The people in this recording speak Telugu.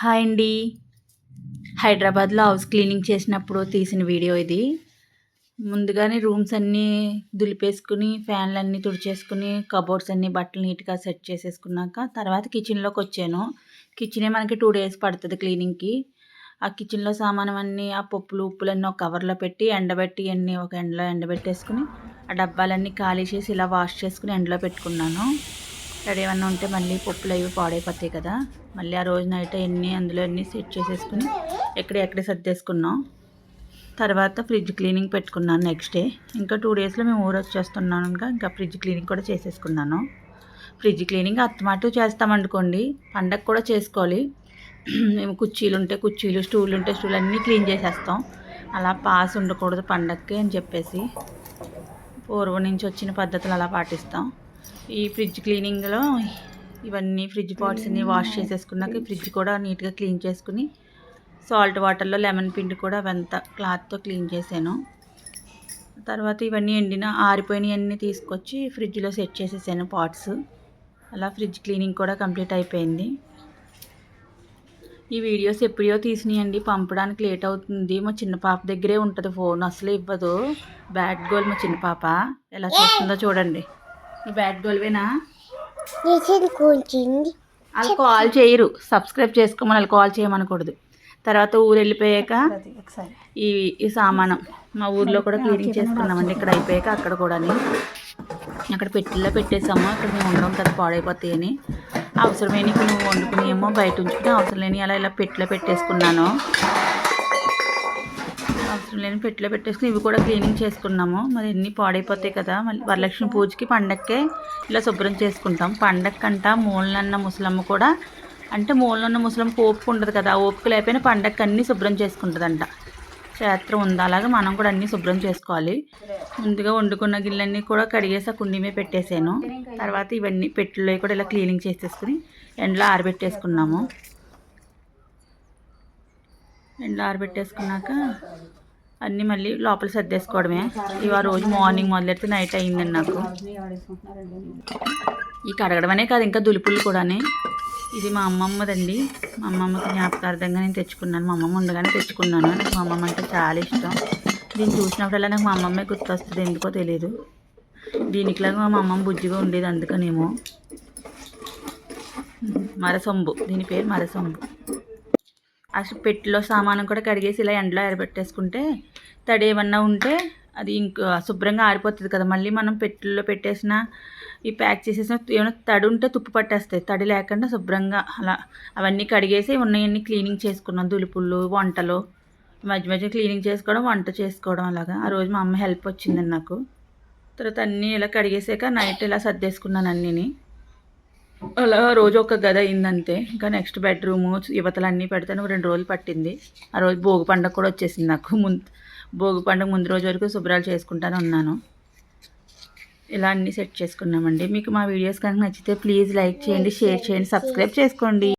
హాయ్ అండి. హైదరాబాద్లో హౌస్ క్లీనింగ్ చేసినప్పుడు తీసిన వీడియో ఇది. ముందుగానే రూమ్స్ అన్నీ దులిపేసుకుని ఫ్యాన్లు అన్నీ తుడిచేసుకుని కబోర్డ్స్ అన్నీ బట్టలు నీట్గా సెట్ చేసేసుకున్నాక తర్వాత కిచెన్లోకి వచ్చాను. కిచెనే మనకి టూ డేస్ పడుతుంది క్లీనింగ్కి. ఆ కిచెన్లో సామానం అన్నీ ఆ పప్పులు ఉప్పులన్నీ ఒక కవర్లో పెట్టి ఎండబెట్టి అన్నీ ఒక ఎండలో ఎండబెట్టేసుకుని ఆ డబ్బాలన్నీ ఖాళీ చేసి ఇలా వాష్ చేసుకుని ఎండలో పెట్టుకున్నాను. ఇక్కడ ఏమన్నా ఉంటే మళ్ళీ పప్పులు అవి పాడైపోతాయి కదా. మళ్ళీ ఆ రోజు నైట్ ఎన్ని అందులో అన్ని సెట్ చేసేసుకుని ఎక్కడెక్కడే సర్దేసుకున్నాం. తర్వాత ఫ్రిడ్జ్ క్లీనింగ్ పెట్టుకున్నాను నెక్స్ట్ డే ఇంకా టూ డేస్లో మేము ఊరు వచ్చేస్తున్నాను ఇంకా ఇంకా ఫ్రిడ్జ్ క్లీనింగ్ కూడా చేసేసుకున్నాను. ఫ్రిడ్జ్ క్లీనింగ్ అత్తమాటు చేస్తామనుకోండి పండగ కూడా చేసుకోవాలి. మేము కుర్చీలు ఉంటే కుర్చీలు స్టూలు ఉంటే స్టూల్ అన్నీ క్లీన్ చేసేస్తాం. అలా పాస్ ఉండకూడదు పండగకి అని చెప్పేసి. పూర్వం నుంచి వచ్చిన పద్ధతులు అలా పాటిస్తాం. ఈ ఫ్రిడ్జ్ క్లీనింగ్లో ఇవన్నీ ఫ్రిడ్జ్ పాట్స్ అన్ని వాష్ చేసేసుకున్నాక ఫ్రిడ్జ్ కూడా నీట్గా క్లీన్ చేసుకుని సాల్ట్ వాటర్లో లెమన్ పిండి కూడా అవంతా క్లాత్తో క్లీన్ చేశాను. తర్వాత ఇవన్నీ ఎండిన ఆరిపోయినవన్నీ తీసుకొచ్చి ఫ్రిడ్జ్లో సెట్ చేసేసాను పాట్స్. అలా ఫ్రిడ్జ్ క్లీనింగ్ కూడా కంప్లీట్ అయిపోయింది. ఈ వీడియోస్ ఎప్పుడో తీసినాయండి పంపడానికి లేట్ అవుతుంది. మా చిన్న పాప దగ్గరే ఉంటుంది ఫోన్ అసలు ఇవ్వదు. బ్యాడ్ గోల్ మా చిన్న పాప. ఎలా చూస్తుందో చూడండి. నువ్వు బ్యాడ్ గోల్వేనా వాళ్ళు కాల్ చేయరు. సబ్స్క్రైబ్ చేసుకోమని వాళ్ళు కాల్ చేయమనకూడదు. తర్వాత ఊరు వెళ్ళిపోయాక ఈ ఈ సామానం మా ఊర్లో కూడా క్లీనింగ్ చేసుకున్నామండి. ఇక్కడ అయిపోయాక అక్కడ కూడా అక్కడ పెట్టిల్లో పెట్టేసాము అక్కడ మేము ఉండడం కదా పాడైపోతాయని అవసరమైన నువ్వు వండుకుని ఏమో బయట ఉంచుకుని అవసరం లేని అలా ఇలా పెట్టిలో పెట్టేసుకున్నాను. అవసరం లేని పెట్టిలో పెట్టేసుకుని ఇవి కూడా క్లీనింగ్ చేసుకున్నాము. మరి ఎన్ని పాడైపోతాయి కదా. మళ్ళీ వరలక్ష్మి పూజకి పండక్కే ఇలా శుభ్రం చేసుకుంటాం. పండక్కంట మూలనన్న ముసలమ్మ కూడా అంటే మూలనున్న ముసలమ్మకి ఓపిక ఉండదు కదా. ఓపిక లేకపోయినా పండక్కి అన్నీ శుభ్రం చేసుకుంటుందంట. క్షేత్రం ఉంది. అలాగే మనం కూడా అన్నీ శుభ్రం చేసుకోవాలి. ముందుగా వండుకున్న గిన్నెలన్నీ కూడా కడిగేసి ఆ కుండీ మీద పెట్టేసాను. తర్వాత ఇవన్నీ పెట్టిలో కూడా ఇలా క్లీనింగ్ చేసేసుకుని ఎండలో ఆరబెట్టేసుకున్నాము. ఎండలో ఆరబెట్టేసుకున్నాక అన్నీ మళ్ళీ లోపల సర్దేసుకోవడమే. ఇవాళ రోజు మార్నింగ్ మొదలెడితే నైట్ అయిందండి నాకు. ఈ కడగడం అనే కాదు ఇంకా దులుపులు కూడానే. ఇది మా అమ్మమ్మదండి. మా అమ్మమ్మకి జ్ఞాపకార్థంగా నేను తెచ్చుకున్నాను. మా అమ్మమ్మ ఉండగానే తెచ్చుకున్నాను. నాకు మా అమ్మమ్మ అంటే చాలా ఇష్టం. దీన్ని చూసినప్పుడల్లా నాకు మా అమ్మమ్మే గుర్తొస్తుంది. ఎందుకో తెలియదు దీనికిలాగా మా అమ్మమ్మ బుజ్జిగా ఉండేది అందుకనేమో. మరసొంబు. దీని పేరు మరసొంబు. అసలు పెట్టిలో సామానం కూడా కడిగేసి ఇలా ఎండలో ఎరబెట్టేసుకుంటే తడి ఏమన్నా ఉంటే అది ఇంక శుభ్రంగా ఆరిపోతుంది కదా. మళ్ళీ మనం పెట్టిలో పెట్టేసిన ఈ ప్యాక్ చేసేసిన ఏమైనా తడి ఉంటే తుప్పు పట్టేస్తాయి. తడి లేకుండా శుభ్రంగా అలా అవన్నీ కడిగేసి ఉన్నాయన్నీ క్లీనింగ్ చేసుకున్నాం. దులుపుళ్ళు వంటలు మధ్య మధ్య క్లీనింగ్ చేసుకోవడం వంట చేసుకోవడం అలాగా. ఆ రోజు మా అమ్మ హెల్ప్ వచ్చిందండి నాకు. తర్వాత అన్నీ ఇలా కడిగేసాక నైట్ ఇలా సర్దేసుకున్నాను అన్నీని. అలా రోజు ఒక గద అయిందంతే. ఇంకా నెక్స్ట్ బెడ్రూము యువతలు అన్నీ పెడతాను రెండు రోజులు పట్టింది. ఆ రోజు భోగి పండుగ కూడా వచ్చేసింది నాకు. ముందు భోగి పండుగ ముందు రోజు వరకు శుభ్రాలు చేసుకుంటానే ఉన్నాను. ఇలా అన్నీ సెట్ చేసుకున్నామండి. మీకు మా వీడియోస్ కనుక నచ్చితే ప్లీజ్ లైక్ చేయండి షేర్ చేయండి సబ్స్క్రైబ్ చేసుకోండి.